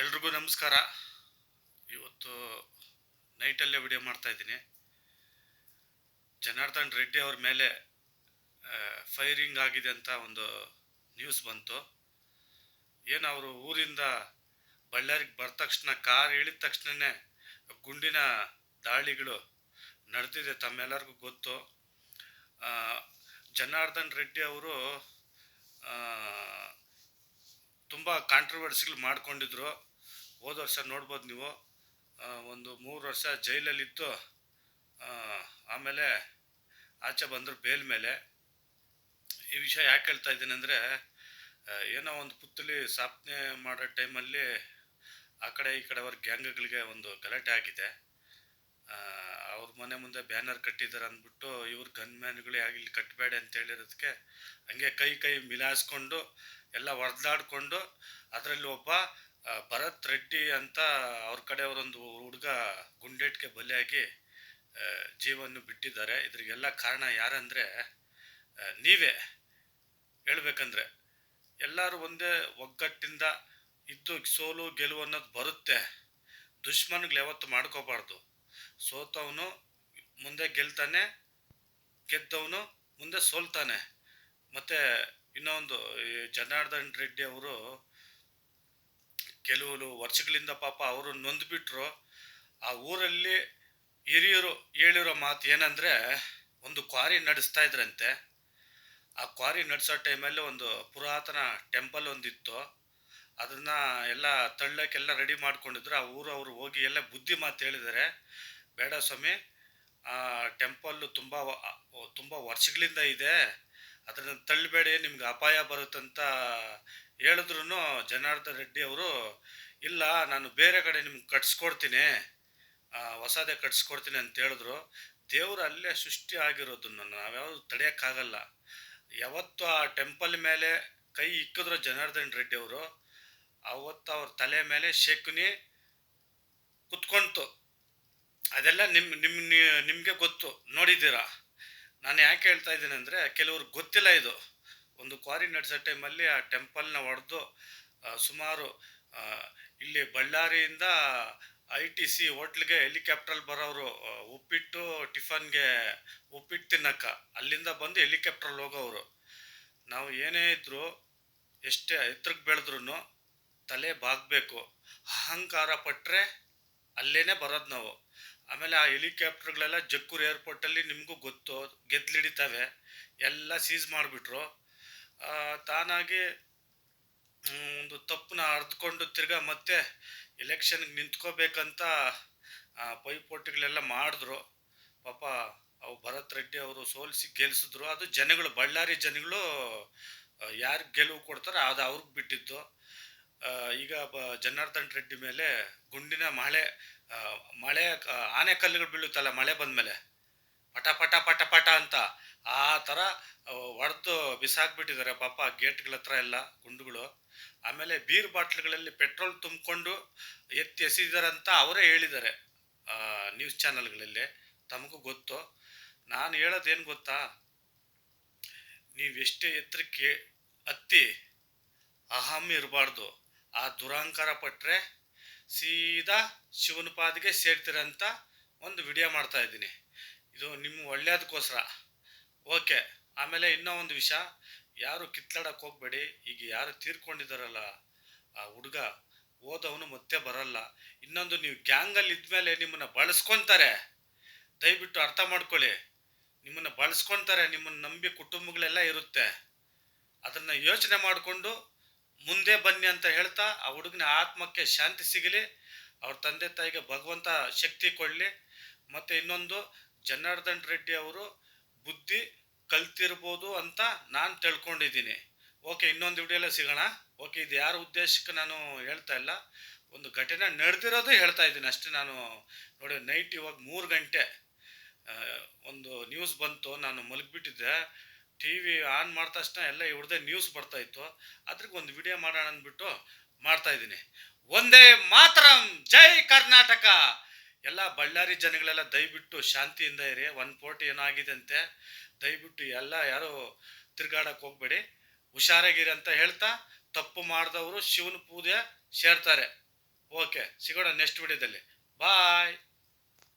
ಎಲ್ರಿಗೂ ನಮಸ್ಕಾರ. ಇವತ್ತು ನೈಟಲ್ಲೇ ವಿಡಿಯೋ ಮಾಡ್ತಾ ಇದ್ದೀನಿ. ಜನಾರ್ದನ್ ರೆಡ್ಡಿ ಅವ್ರ ಮೇಲೆ ಫೈರಿಂಗ್ ಆಗಿದೆ ಅಂತ ಒಂದು ನ್ಯೂಸ್ ಬಂತು. ಏನು ಅವರು ಊರಿಂದ ಬಳ್ಳಾರಿಗೆ ಬರ್ದ ತಕ್ಷಣ, ಕಾರ್ ಇಳಿದ ತಕ್ಷಣನೇ ಗುಂಡಿನ ದಾಳಿಗಳು ನಡೆದಿದೆ ತಮ್ಮೆಲ್ಲರಿಗೂ ಗೊತ್ತು. ಜನಾರ್ದನ್ ರೆಡ್ಡಿ ಅವರು ತುಂಬ ಕಾಂಟ್ರವರ್ಸಿಗಳು ಮಾಡ್ಕೊಂಡಿದ್ರು. ಹೋದ ವರ್ಷ ನೋಡ್ಬೋದು ನೀವು. ಒಂದು ಮೂರು ವರ್ಷ ಜೈಲಲ್ಲಿತ್ತು. ಆಮೇಲೆ ಆಚೆ ಬಂದರು ಬೇಲ್ ಮೇಲೆ. ಈ ವಿಷಯ ಯಾಕೆ ಹೇಳ್ತಾ ಇದ್ದೀನಿ ಅಂದರೆ ಏನೋ ಒಂದು ಪುತ್ತಲಿ ಸ್ಥಾಪನೆ ಮಾಡೋ ಟೈಮಲ್ಲಿ ಆ ಕಡೆ ಈ ಕಡೆ ಅವ್ರ ಗ್ಯಾಂಗ್ಗಳಿಗೆ ಒಂದು ಗಲಾಟೆ ಆಗಿದೆ. ಅವ್ರ ಮನೆ ಮುಂದೆ ಬ್ಯಾನರ್ ಕಟ್ಟಿದ್ದಾರೆ ಅಂದ್ಬಿಟ್ಟು ಇವ್ರ ಗನ್ ಮ್ಯಾನ್ಗಳೇ ಆಗಿಲ್ಲಿ ಕಟ್ಟಬೇಡಿ ಅಂತ ಹೇಳಿರೋದಕ್ಕೆ ಹಂಗೆ ಕೈ ಕೈ ಮಿಲಾಯಿಸ್ಕೊಂಡು ಎಲ್ಲ ಹೊಡೆದಾಡಿಕೊಂಡು ಅದರಲ್ಲಿ ಒಬ್ಬ ಭರತ್ ರೆಡ್ಡಿ ಅಂತ ಅವ್ರ ಕಡೆಯವರೊಂದು ಹುಡುಗ ಗುಂಡೇಟ್ಗೆ ಬಲಿಯಾಗಿ ಜೀವನ್ನು ಬಿಟ್ಟಿದ್ದಾರೆ. ಇದ್ರಿಗೆಲ್ಲ ಕಾರಣ ಯಾರಂದರೆ ನೀವೇ ಹೇಳ್ಬೇಕಂದ್ರೆ, ಎಲ್ಲರೂ ಒಂದೇ ಒಗ್ಗಟ್ಟಿಂದ ಇದ್ದು ಸೋಲು ಗೆಲುವು ಅನ್ನೋದು ಬರುತ್ತೆ. ದುಶ್ಮನ್ಗಳು ಯಾವತ್ತು ಮಾಡ್ಕೋಬಾರ್ದು. ಸೋತವನು ಮುಂದೆ ಗೆಲ್ತಾನೆ, ಗೆದ್ದವನು ಮುಂದೆ ಸೋಲ್ತಾನೆ. ಮತ್ತು ಇನ್ನೊಂದು ಜನಾರ್ದನ್ ರೆಡ್ಡಿ ಅವರು ಕೆಲವು ವರ್ಷಗಳಿಂದ ಪಾಪ ಅವರು ನೊಂದ್ಬಿಟ್ರು, ಆ ಊರಲ್ಲಿ ಹಿರಿಯರು ಹೇಳಿರೋ ಮಾತು ಏನಂದರೆ, ಒಂದು ಕ್ವಾರಿ ನಡೆಸ್ತಾ ಇದ್ರಂತೆ. ಆ ಕ್ವಾರಿ ನಡೆಸೋ ಟೈಮಲ್ಲಿ ಒಂದು ಪುರಾತನ ಟೆಂಪಲ್ ಒಂದಿತ್ತು. ಅದನ್ನು ಎಲ್ಲ ತಳ್ಳಕ್ಕೆಲ್ಲ ರೆಡಿ ಮಾಡ್ಕೊಂಡಿದ್ರು. ಆ ಊರು ಅವರು ಹೋಗಿ ಎಲ್ಲ ಬುದ್ಧಿ ಮಾತು ಹೇಳಿದ್ದಾರೆ. ಬೇಡ ಸ್ವಾಮಿ, ಆ ಟೆಂಪಲ್ಲು ತುಂಬ ತುಂಬ ವರ್ಷಗಳಿಂದ ಇದೆ. ಅದನ್ನು ತಳ್ಳಬೇಡಿ, ನಿಮ್ಗೆ ಅಪಾಯ ಬರುತ್ತಂತ ಹೇಳಿದ್ರು ಜನಾರ್ದನ್ ರೆಡ್ಡಿ ಅವರು, ಇಲ್ಲ, ನಾನು ಬೇರೆ ಕಡೆ ನಿಮ್ಗೆ ಕಟ್ಸ್ಕೊಡ್ತೀನಿ ಹೊಸದೇ ಕಟ್ಸ್ಕೊಡ್ತೀನಿ ಅಂತ ಹೇಳಿದ್ರು. ದೇವರು ಅಲ್ಲೇ ಸೃಷ್ಟಿ ಆಗಿರೋದನ್ನು ನಾವ್ಯಾವುದು ತಡೆಯೋಕ್ಕಾಗಲ್ಲ. ಯಾವತ್ತು ಆ ಟೆಂಪಲ್ ಮೇಲೆ ಕೈ ಇಕ್ಕಿದ್ರು ಜನಾರ್ದನ್ ರೆಡ್ಡಿ ಅವರು. ಅವತ್ತು ಅವ್ರ ತಲೆ ಮೇಲೆ ಶೇಕುನಿ ಕುತ್ಕೊಂತು. ಅದೆಲ್ಲ ನಿಮ್ಮ ನಿಮ್ಮ ನಿಮಗೆ ಗೊತ್ತು. ನೋಡಿದ್ದೀರಾ? ನಾನು ಯಾಕೆ ಹೇಳ್ತಾ ಇದ್ದೀನಿ ಅಂದರೆ ಕೆಲವರು ಗೊತ್ತಿಲ್ಲ ಇದು. ಒಂದು ಕ್ವಾರಿ ನಡೆಸೋ ಟೈಮಲ್ಲಿ ಆ ಟೆಂಪಲ್ನ ಹೊಡೆದು ಸುಮಾರು ಇಲ್ಲಿ ಬಳ್ಳಾರಿಯಿಂದ ಐ ಟಿ ಸಿ ಹೋಟ್ಲಿಗೆ ಹೆಲಿಕಾಪ್ಟ್ರಲ್ಲಿ ಬರೋರು ಉಪ್ಪಿಟ್ಟು ಟಿಫನ್ಗೆ ಉಪ್ಪಿಟ್ಟು ತಿನ್ನಕ್ಕ. ಅಲ್ಲಿಂದ ಬಂದು ಹೆಲಿಕಾಪ್ಟ್ರಲ್ಲಿ ಹೋಗೋರು ನಾವು ಏನೇ ಇದ್ದರೂ ಎಷ್ಟೇ ಎತ್ತರಕ್ಕೆ ಬೆಳೆದ್ರೂ ತಲೆ ಬಾಗಬೇಕು. ಅಹಂಕಾರ ಪಟ್ಟರೆ ಅಲ್ಲೇ ಬರೋದು ನಾವು. ಆಮೇಲೆ ಆ ಹೆಲಿಕಾಪ್ಟರ್ಗಳೆಲ್ಲ ಜಕ್ಕೂರು ಏರ್ಪೋರ್ಟಲ್ಲಿ ನಿಮಗೂ ಗೊತ್ತು ಗೆದ್ಲಿಡಿತವೆ ಎಲ್ಲ ಸೀಸ್ ಮಾಡಿಬಿಟ್ರು. ತಾನಾಗಿ ಒಂದು ತಪ್ಪನ್ನ ಅರ್ತ್ಕೊಂಡು ತಿರ್ಗಾ ಮತ್ತೆ ಎಲೆಕ್ಷನ್ಗೆ ನಿಂತ್ಕೋಬೇಕಂತ ಪೈಪೋಟಿಗಳೆಲ್ಲ ಮಾಡಿದ್ರು. ಪಾಪ, ಅವು ಭರತ್ ರೆಡ್ಡಿ ಅವರು ಸೋಲಿಸಿ ಗೆಲ್ಲಿಸಿದ್ರು ಅದು ಜನಗಳು, ಬಳ್ಳಾರಿ ಜನಗಳು ಯಾರು ಗೆಲುವು ಕೊಡ್ತಾರೋ ಅದು ಅವ್ರಿಗೆ ಬಿಟ್ಟಿದ್ದು. ಈಗ ಬ ಜನಾರ್ದನ್ ರೆಡ್ಡಿ ಮೇಲೆ ಗುಂಡಿನ ಮಳೆ ಮಳೆ ಆನೆ ಕಲ್ಲುಗಳು ಬೀಳುತ್ತಲ್ಲ ಮಳೆ ಬಂದಮೇಲೆ. ಪಟ ಪಟ ಪಟ ಪಟ ಅಂತ ಆ ಥರ ಹೊಡೆದು ಬಿಸಾಕ್ಬಿಟ್ಟಿದ್ದಾರೆ ಪಾಪ ಗೇಟ್ಗಳ ಹತ್ರ ಎಲ್ಲ ಗುಂಡುಗಳು. ಆಮೇಲೆ ಬೀರ್ ಬಾಟ್ಲ್ಗಳಲ್ಲಿ ಪೆಟ್ರೋಲ್ ತುಂಬಿಕೊಂಡು ಎತ್ತಿ ಎಸೆದಿದ್ದಾರೆ ಅಂತ ಅವರೇ ಹೇಳಿದ್ದಾರೆ ನ್ಯೂಸ್ ಚಾನಲ್ಗಳಲ್ಲಿ. ತಮಗೂ ಗೊತ್ತು. ನಾನು ಹೇಳೋದೇನು ಗೊತ್ತಾ? ನೀವೆಷ್ಟೇ ಎತ್ತರಕ್ಕೆ ಹತ್ತಿ ಅಹಂ ಇರಬಾರ್ದು. ಆ ದುರಹಂಕಾರ ಪಟ್ಟರೆ ಸೀದಾ ಶಿವನ ಪಾದಿಗೆ ಸೇರ್ತೀರಂತ ಒಂದು ವಿಡಿಯೋ ಮಾಡ್ತಾ ಇದ್ದೀನಿ. ಇದು ನಿಮ್ಮ ಒಳ್ಳೆಯದಕ್ಕೋಸ್ಕರ ಓಕೆ, ಆಮೇಲೆ ಇನ್ನೂ ಒಂದು ವಿಷಯ. ಯಾರು ಕಿತ್ಲಾಡಕ್ಕೆ ಹೋಗಬೇಡಿ, ಈಗ ಯಾರು ತೀರ್ಕೊಂಡಿದ್ದಾರಲ್ಲ ಆ ಹುಡುಗ ಓದವನು ಮತ್ತೆ ಬರಲ್ಲ. ಇನ್ನೊಂದು ನೀವು ಗ್ಯಾಂಗಲ್ಲಿ ಇದ್ಮೇಲೆ ನಿಮ್ಮನ್ನು ಬಳಸ್ಕೊತಾರೆ. ದಯವಿಟ್ಟು ಅರ್ಥ ಮಾಡ್ಕೊಳ್ಳಿ. ನಿಮ್ಮನ್ನು ಬಳಸ್ಕೊತಾರೆ, ನಿಮ್ಮನ್ನು ನಂಬಿ ಕುಟುಂಬಗಳೆಲ್ಲ ಇರುತ್ತೆ. ಅದನ್ನು ಯೋಚನೆ ಮಾಡಿಕೊಂಡು ಮುಂದೆ ಬನ್ನಿ ಅಂತ ಹೇಳ್ತಾ ಆ ಹುಡುಗನ ಆತ್ಮಕ್ಕೆ ಶಾಂತಿ ಸಿಗಲಿ, ಅವ್ರ ತಂದೆ ತಾಯಿಗೆ ಭಗವಂತ ಶಕ್ತಿ ಕೊಡಲಿ. ಮತ್ತು ಇನ್ನೊಂದು, ಜನಾರ್ದನ್ ರೆಡ್ಡಿ ಅವರು ಬುದ್ಧಿ ಕಲ್ತಿರ್ಬೋದು ಅಂತ ನಾನು ತಿಳ್ಕೊಂಡಿದ್ದೀನಿ. ಓಕೆ, ಇನ್ನೊಂದು ವಿಡಿಯೋಲ್ಲ ಸಿಗೋಣ. ಓಕೆ, ಇದು ಯಾರ ಉದ್ದೇಶಕ್ಕೆ ನಾನು ಹೇಳ್ತಾ ಇಲ್ಲ. ಒಂದು ಘಟನೆ ನಡೆದಿರೋದು ಹೇಳ್ತಾ ಇದ್ದೀನಿ ಅಷ್ಟೇ ನಾನು. ನೋಡಿ, ನೈಟ್ ಇವಾಗ ಮೂರು ಗಂಟೆ ಒಂದು ನ್ಯೂಸ್ ಬಂತು, ನಾನು ಮಲಗಿಬಿಟ್ಟಿದ್ದೆ. ಟಿ ವಿ ಆನ್ ಮಾಡಿದ ತಕ್ಷಣ ಎಲ್ಲ ಇವ್ರದ್ದೇ ನ್ಯೂಸ್ ಬರ್ತಾ ಇತ್ತು. ಅದ್ರಿಗೆ ಒಂದು ವಿಡಿಯೋ ಮಾಡೋಣ ಅಂದ್ಬಿಟ್ಟು ಮಾಡ್ತಾ ಇದ್ದೀನಿ. ಒಂದೇ ಮಾತರಂ, ಜೈ ಕರ್ನಾಟಕ! ಎಲ್ಲ ಬಳ್ಳಾರಿ ಜನಗಳೆಲ್ಲ ದಯವಿಟ್ಟು ಶಾಂತಿಯಿಂದ ಇರಿ ಒನ್ ಫೋರ್ಟಿ ಏನಾಗಿದೆ ಅಂತೆ. ದಯವಿಟ್ಟು ಎಲ್ಲ ಯಾರು ತಿರ್ಗಾಡಕ್ಕೆ ಹೋಗ್ಬೇಡಿ. ಹುಷಾರಾಗಿರಿ ಅಂತ ಹೇಳ್ತಾ ತಪ್ಪು ಮಾಡಿದವರು ಶಿವನ ಪೂಜೆ ಸೇರ್ತಾರೆ ಓಕೆ ಸಿಗೋಣ ನೆಕ್ಸ್ಟ್ ವಿಡಿಯೋದಲ್ಲಿ ಬಾಯ್